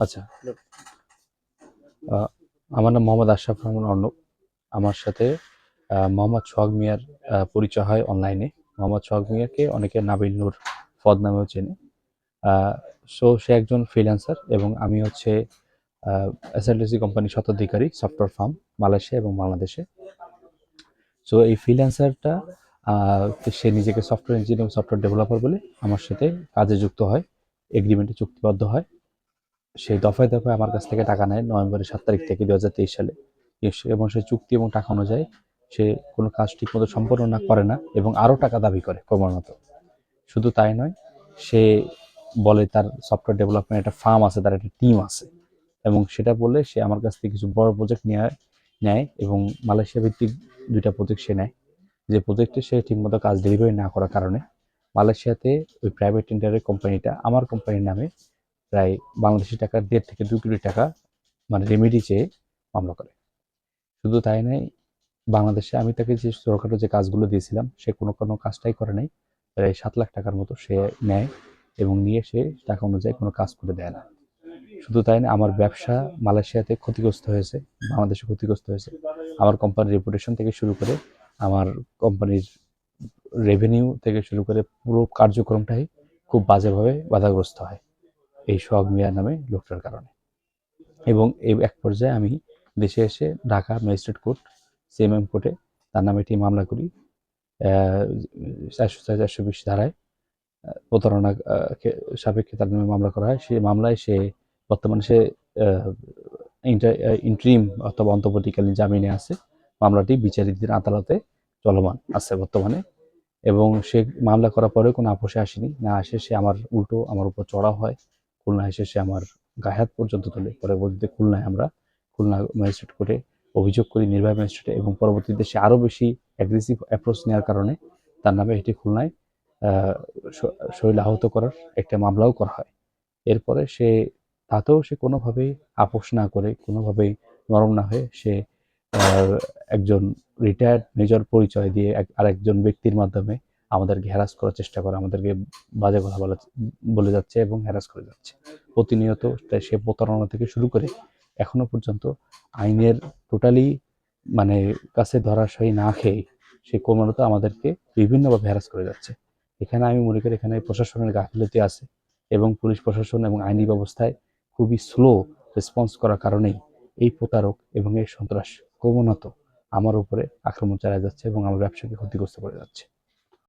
আচ্ছা। আমার নাম মোহাম্মদ আশরাফ রহমান অর্ণব আমার সাথে মোহাম্মদ সোহাগ মিয়ার পরিচয় হয় অনলাইনে। মোহাম্মদ সোহাগ মিয়াকে অনেকে নাবিল নূর ফদ নামেও চেনে। সো সে একজন ফ্রিল্যান্সার এবং আমি হচ্ছে এসএলটিসি কোম্পানির স্বত্বাধিকারী সফটওয়্যার ফার্ম মালয়েশিয়া এবং বাংলাদেশে। সো এই ফ্রিল্যান্সারটা সে নিজেকে সফটওয়্যার ইঞ্জিনিয়ার সফটওয়্যার ডেভেলপার বলে আমার সাথে কাজে যুক্ত হয় এগ্রিমেন্টে চুক্তিবদ্ধ হয়। সেই দফায় দফায় আমার কাছ থেকে টাকা নেয় নভেম্বরের সাত তারিখ থেকে দু হাজার তেইশ সালে। এস- এবং সে চুক্তি এবং টাকা অনুযায়ী সে কোনো কাজ ঠিকমতো সম্পন্ন না করে না এবং আরও টাকা দাবি করে ক্রমাগত। শুধু তাই নয়, সে বলে তার সফটওয়্যার ডেভেলপমেন্ট একটা ফার্ম আছে, তার একটা টিম আছে। এবং সেটা বলে সে আমার কাছ থেকে কিছু বড় প্রজেক্ট নিয়ে, নেয় এবং মালয়েশিয়া ভিত্তিক দুইটা প্রজেক্ট সে নেয়। যে প্রজেক্টে সে ঠিকমতো কাজ ডেলিভারি না করার কারণে মালয়েশিয়াতে ওই প্রাইভেট টেন্ডারের কোম্পানিটা আমার কোম্পানির নামে প্রায় বাংলাদেশি টাকা, দেড় থেকে দু কোটি টাকা মানে রেমেডি চেয়ে মামলা করে। শুধু তাই নয়, বাংলাদেশে আমি তাকে যে ছোটোখাটো যে কাজগুলো দিয়েছিলাম, সে কোনো কোনো কাজটাই করে নাই। প্রায় সাত লাখ টাকার মতো সে নেয় এবং নিয়ে সে টাকা অনুযায়ী কোনো কাজ করে দেয় না। শুধু তাই না আমার ব্যবসা মালয়েশিয়াতে ক্ষতিগ্রস্ত হয়েছে, বাংলাদেশে ক্ষতিগ্রস্ত হয়েছে। আমার কোম্পানির রেপুটেশন থেকে শুরু করে আমার কোম্পানির রেভিনিউ থেকে শুরু করে পুরো কার্যক্রমটাই খুব বাজেভাবে বাধাগ্রস্ত হয়। এই সোহাগ মিয়া নামে লোকটার কারণে। এবং এই এক পর্যায়ে আমি দেশে এসে ঢাকা ম্যাজিস্ট্রেট কোর্ট, সিএমএম কোর্টে তার নামে একটি মামলা করি। চারশো ছয় চারশো বিশ ধারায় প্রতারণা সাপেক্ষে তার নামে মামলা করা হয়। সে মামলায় সে বর্তমানে সে ইন্ট্রিম অথবা অন্তর্বর্তীকালীন জামিনে আছে। মামলাটি বিচারিকদের আদালতে চলমান আছে বর্তমানে। এবং সে মামলা করার পরেও কোনো আপোষে আসেনি। না আসে, সে আমার উল্টো, আমার উপর চড়া হয়। খুলনা এসে আমার গায়ে হাত পর্যন্ত তোলে। পরবর্তীতে খুলনায় আমরা খুলনা ম্যাজিস্ট্রেট করে অভিযোগ করি, নির্বাহী ম্যাজিস্ট্রেটে, এবং পরবর্তীতে সে আরও বেশি অ্যাগ্রেসিভ অ্যাপ্রোচ নেওয়ার কারণে তার নামে এটি খুলনায় শরীর আহত করার একটা মামলাও করা হয়। এরপরে সে, তাতেও সে কোনোভাবেই আপোষ না করে, কোনোভাবেই নরম না হয়ে সে একজন রিটায়ার্ড মেজর পরিচয় দিয়ে আরেকজন ব্যক্তির মাধ্যমে আমাদেরকে হ্যারাস করার চেষ্টা করে, আমাদেরকে বাজে কথা বলা, বলে যাচ্ছে এবং হ্যারাস করে যাচ্ছে। প্রতিনিয়ত তাই সে প্রতারণা থেকে শুরু করে এখনও পর্যন্ত আইনের টোটালি মানে কাছে ধরাশায়ী না খেয়ে সে ক্রমাগত আমাদেরকে বিভিন্নভাবে হ্যারাস করে যাচ্ছে। এখানে আমি মনে করি এখানে প্রশাসনের গাফিলতি আছে এবং পুলিশ প্রশাসন এবং আইনি ব্যবস্থায় খুবই স্লো রেসপন্স করার কারণেই এই প্রতারক এবং এই সন্ত্রাস ক্রমাগত আমার উপরে আক্রমণ চালিয়ে যাচ্ছে এবং আমার ব্যবসাকে ক্ষতিগ্রস্ত করে যাচ্ছে।